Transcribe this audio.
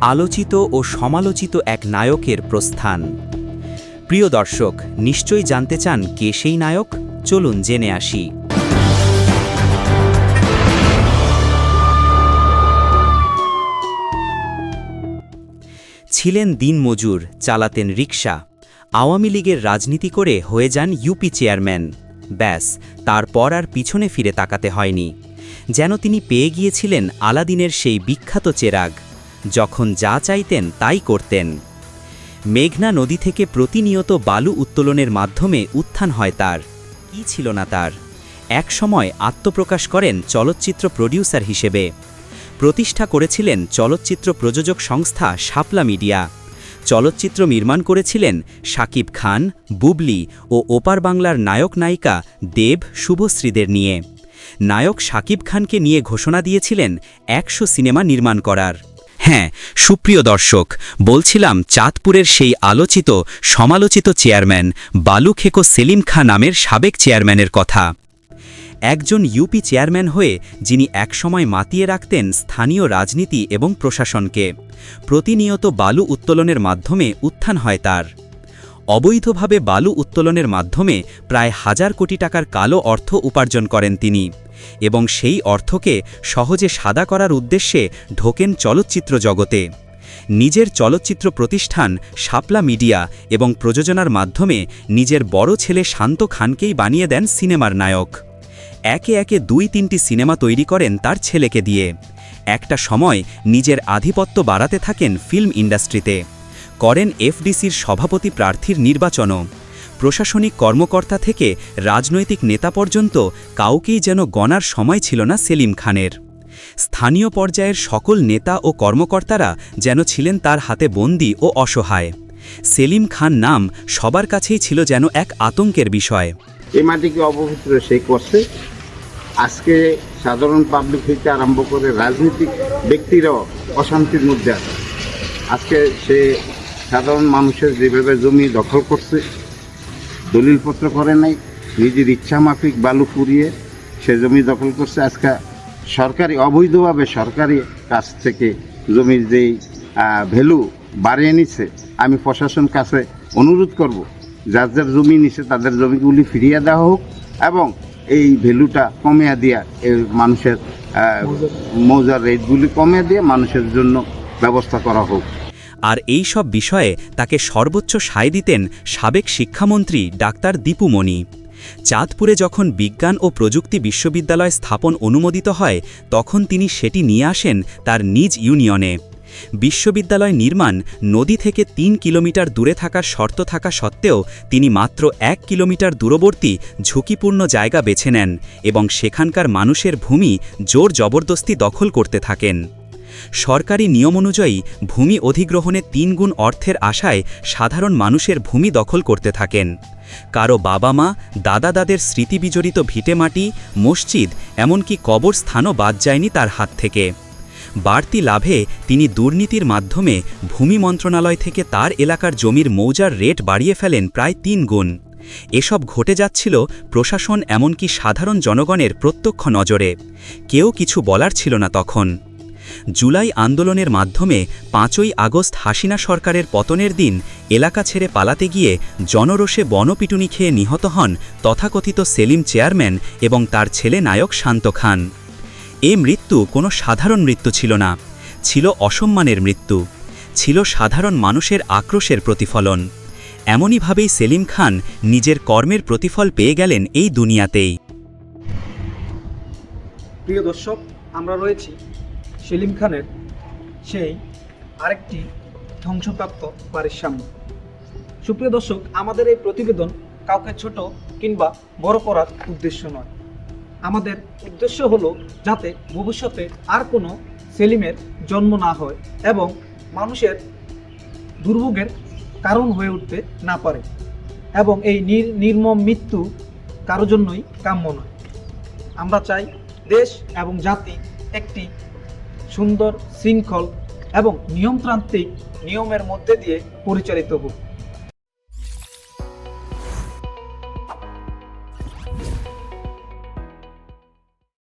আলোচিত ও সমালোচিত এক নায়কের প্রস্থান। প্রিয় দর্শক, নিশ্চয়ই জানতে চান কে সেই নায়ক? চলুন জেনে আসি। ছিলেন দিনমজুর, চালাতেন রিকশা। আওয়ামী লীগের রাজনীতি করে হয়ে যান ইউপি চেয়ারম্যান। ব্যাস, তারপর আর পিছনে ফিরে তাকাতে হয়নি। যেন তিনি পেয়ে গিয়েছিলেন আলাদিনের সেই বিখ্যাত চেরাগ। যখন যা চাইতেন তাই করতেন। মেঘনা নদী থেকে প্রতিনিয়ত বালু উত্তোলনের মাধ্যমে উত্থান হয় তার। কি ছিল না তার? একসময় আত্মপ্রকাশ করেন চলচ্চিত্র প্রডিউসার হিসেবে। প্রতিষ্ঠা করেছিলেন চলচ্চিত্র প্রযোজক সংস্থা শাপলা মিডিয়া। চলচ্চিত্র নির্মাণ করেছিলেন শাকিব খান, বুবলি ও ওপার বাংলার নায়ক নায়িকা দেব শুভশ্রীদের নিয়ে। নায়ক শাকিব খানকে নিয়ে ঘোষণা দিয়েছিলেন একশো সিনেমা নির্মাণ করার। হ্যাঁ সুপ্রিয় দর্শক, বলছিলাম চাঁদপুরের সেই আলোচিত, সমালোচিত চেয়ারম্যান বালু খেকো সেলিম খা নামের সাবেক চেয়ারম্যানের কথা। একজন ইউপি চেয়ারম্যান হয়ে যিনি একসময় মাতিয়ে রাখতেন স্থানীয় রাজনীতি এবং প্রশাসনকে। প্রতিনিয়ত বালু উত্তোলনের মাধ্যমে উত্থান হয় তার। অবৈধভাবে বালু উত্তোলনের মাধ্যমে প্রায় হাজার কোটি টাকার কালো অর্থ উপার্জন করেন তিনি এবং সেই অর্থকে সহজে সাদা করার উদ্দেশ্যে ঢোকেন চলচ্চিত্র জগতে। নিজের চলচ্চিত্র প্রতিষ্ঠান শাপলা মিডিয়া এবং প্রযোজনার মাধ্যমে নিজের বড় ছেলে শান্ত খানকেই বানিয়ে দেন সিনেমার নায়ক। একে একে দুই তিনটি সিনেমা তৈরি করেন তার ছেলেকে দিয়ে। একটা সময় নিজের আধিপত্য বাড়াতে থাকেন ফিল্ম ইন্ডাস্ট্রিতে। করেন এফডিসির সভাপতি প্রার্থীর নির্বাচনও। প্রশাসনিক কর্মকর্তা থেকে রাজনৈতিক নেতা পর্যন্ত কাউকেই যেন গণার সময় ছিল না সেলিম খানের। স্থানীয় পর্যায়ের সকল নেতা ও কর্মকর্তারা যেন ছিলেন তার হাতে বন্দী ও অসহায়। সেলিম খান নাম সবার কাছেই ছিল যেন এক আতঙ্কের বিষয়। এই মাটিকে অপবিত্র সে করছে? আজকে সাধারণ পাবলিক হইতে আরম্ভ করে রাজনৈতিক ব্যক্তিরাও অশান্তির মধ্যে আছে। আজকে সে সাধারণ মানুষের যেভাবে জমি দখল করছে, দলিলপত্র করে নাই, নিজের ইচ্ছা মাফিক বালু পুড়িয়ে সে জমি দখল করছে, আজকে সরকারি, অবৈধভাবে সরকারি কাছ থেকে জমির যেই ভ্যালু বাড়িয়ে নিচ্ছে, আমি প্রশাসন কাছে অনুরোধ করব, যার যার জমি নিছে তাদের জমিগুলি ফিরিয়ে দেওয়া হোক এবং এই ভ্যালুটা কমিয়ে দেওয়া এই মানুষের মৌজার রেটগুলি কমিয়ে দিয়ে মানুষের জন্য ব্যবস্থা করা হোক। আর এই সব বিষয়ে তাকে সর্বোচ্চ সায় দিতেন সাবেক শিক্ষামন্ত্রী ডাক্তার দীপু দীপুমণি চাঁদপুরে যখন বিজ্ঞান ও প্রযুক্তি বিশ্ববিদ্যালয় স্থাপন অনুমোদিত হয়, তখন তিনি সেটি নিয়ে আসেন তার নিজ ইউনিয়নে। বিশ্ববিদ্যালয় নির্মাণ নদী থেকে তিন কিলোমিটার দূরে থাকার শর্ত থাকা সত্ত্বেও তিনি মাত্র এক কিলোমিটার দূরবর্তী ঝুঁকিপূর্ণ জায়গা বেছে নেন এবং সেখানকার মানুষের ভূমি জোর জবরদস্তি দখল করতে থাকেন। সরকারি নিয়ম অনুযায়ী ভূমি অধিগ্রহণে তিন গুণ অর্থের আশায় সাধারণ মানুষের ভূমি দখল করতে থাকেন। কারও বাবা মা, দাদা দাদের স্মৃতিবিজড়িত ভিটেমাটি মসজিদ, এমনকি কবরস্থানও বাদ যায়নি তার হাত থেকে। বাড়তি লাভে তিনি দুর্নীতির মাধ্যমে ভূমি মন্ত্রণালয় থেকে তার এলাকার জমির মৌজার রেট বাড়িয়ে ফেলেন প্রায় তিন গুণ এসব ঘটে যাচ্ছিল প্রশাসন এমনকি সাধারণ জনগণের প্রত্যক্ষ নজরে। কেউ কিছু বলার ছিল না তখন। জুলাই আন্দোলনের মাধ্যমে পাঁচই আগস্ট হাসিনা সরকারের পতনের দিন এলাকা ছেড়ে পালাতে গিয়ে জনরোষে বনপিটুনি খেয়ে নিহত হন তথাকথিত সেলিম চেয়ারম্যান এবং তার ছেলে নায়ক শান্ত খান। এ মৃত্যু কোনো সাধারণ মৃত্যু ছিল না, ছিল অসম্মানের মৃত্যু, ছিল সাধারণ মানুষের আক্রোশের প্রতিফলন। এমনইভাবেই সেলিম খান নিজের কর্মের প্রতিফল পেয়ে গেলেন এই দুনিয়াতেই। প্রিয় দর্শক, আমরা রয়েছি সেলিম খানের সেই আরেকটি ধ্বংসপ্রাপ্ত বাড়ির সামনে। সুপ্রিয় দর্শক, আমাদের এই প্রতিবেদন কাউকে ছোট কিংবা বড় করার উদ্দেশ্য নয়। আমাদের উদ্দেশ্য হলো যাতে ভবিষ্যতে আর কোনো সেলিমের জন্ম না হয় এবং মানুষের দুর্ভোগের কারণ হয়ে উঠতে না পারে এবং এই নির নির্মম মৃত্যু কারও জন্যই কাম্য নয়। আমরা চাই দেশ এবং জাতি একটি সুন্দর শৃঙ্খল এবং নিয়মতান্ত্রিক নিয়মের মধ্যে দিয়ে পরিচালিত হোক।